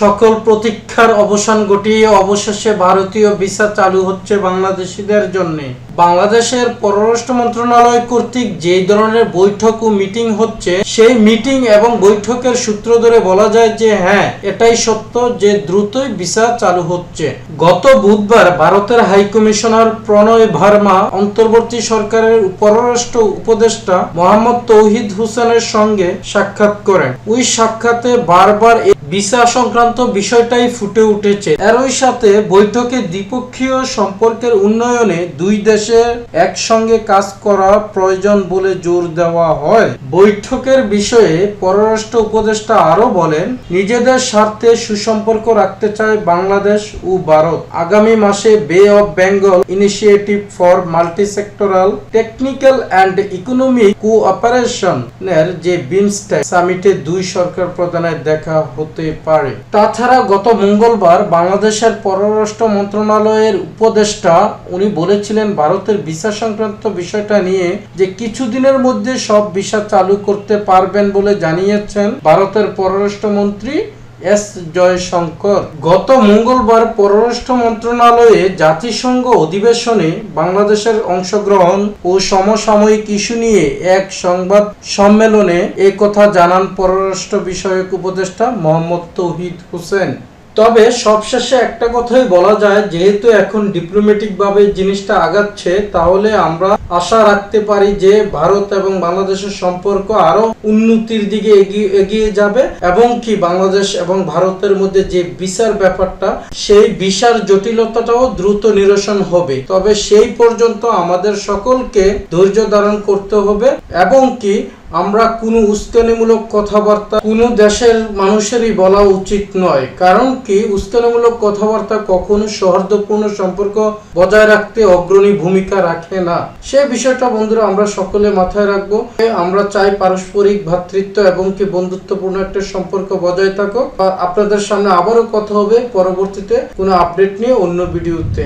সকল প্রতীক্ষার অবসান ঘটিয়ে অবশেষে ভারতীয় ভিসা চালু হচ্ছে বাংলাদেশিদের জন্য। বাংলাদেশের পররাষ্ট্র মন্ত্রণালয় কর্তৃক যে ধরনের বৈঠক ও মিটিং হচ্ছে, সেই মিটিং এবং বৈঠকের সূত্র ধরে বলা যায় যে হ্যাঁ এটাই সত্য যে দ্রুতই ভিসা চালু হচ্ছে। গত বুধবার ভারতের হাই কমিশনার প্রণয় ভার্মা, অন্তর্বর্তী সরকারের পররাষ্ট্র উপদেষ্টা মোহাম্মদ তৌহিদ হোসেনের সঙ্গে সাক্ষাৎ করেন। ওই সাক্ষাতে বারবার ভিসা সংক্রান্ত বিষয়টাই ফুটে উঠেছে। এরই সাথে বৈঠকে দ্বিপক্ষীয় সম্পর্কের উন্নয়নে দুই দেশের একসঙ্গে কাজ করা প্রয়োজন বলে জোর দেওয়া হয়। বৈঠকের বিষয়ে পররাষ্ট্র উপদেষ্টা আরও বলেন, নিজেদের স্বার্থে সুসম্পর্ক রাখতে চায় বাংলাদেশ ও ভারত। আগামী মাসে Bay of Bengal Initiative for Multi Sectoral Technical and Economic Cooperation এর যে বিমস্টেক, সামিটে দুই সরকার প্রধানের দেখা হতে পারে। তাছাড়া গত মঙ্গলবার বাংলাদেশের পররাষ্ট্র মন্ত্রণালয়ের উপদেষ্টা, উনি বলেছিলেন ভারতের ভিসা সংক্রান্ত বিষয়টা নিয়ে যে কিছুদিনের মধ্যে সব ভিসা চালু করতে পারবেন বলে জানিয়েছেন ভারতের পররাষ্ট্রমন্ত্রী এস জয়শঙ্কর, গত মঙ্গলবার পররাষ্ট্র মন্ত্রণালয়ে জাতিসংঘ অধিবেশনে বাংলাদেশের অংশগ্রহণ ও সমসাময়িক ইস্যু নিয়ে এক সংবাদ সম্মেলনে এ কথা জানান পররাষ্ট্র বিষয়ক উপদেষ্টা মোহাম্মদ তৌহিদ হোসেন। তবে সবশেষে একটা কথাই বলা যায়, যেহেতু এখন ডিপ্লোম্যাটিক ভাবে জিনিসটা আগাচ্ছে, তাহলে আমরা আশা রাখতে পারি যে ভারত এবং বাংলাদেশের সম্পর্ক আরও উন্নতির দিকে এগিয়ে যাবে এবং কি বাংলাদেশ এবং ভারতের মধ্যে যে ভিসার ব্যাপারটা, সেই ভিসার জটিলতাটাও দ্রুত নিরসন হবে। তবে সেই পর্যন্ত আমাদের সকলকে ধৈর্য ধারণ করতে হবে এবং কি আমরা কোনো উস্কানিমূলক কথাবার্তা কোনো দেশের মানুষেরই বলা উচিত নয়। কারণ কি? উস্কানিমূলক কথাবার্তা কখনো সৌহার্দ্যপূর্ণ সম্পর্ক বজায় রাখতে অগ্রণী ভূমিকা রাখে না। সে বিষয়টা, বন্ধুরা, আমরা সকলে মাথায় রাখব। আমরা চাই পারস্পরিক ভ্রাতৃত্ব এবং কি বন্ধুত্বপূর্ণ একটা সম্পর্ক বজায় থাকুক। আপনাদের সামনে আবারও কথা হবে। পরবর্তীতে কোনো আপডেট নিয়ে অন্য ভিডিওতে।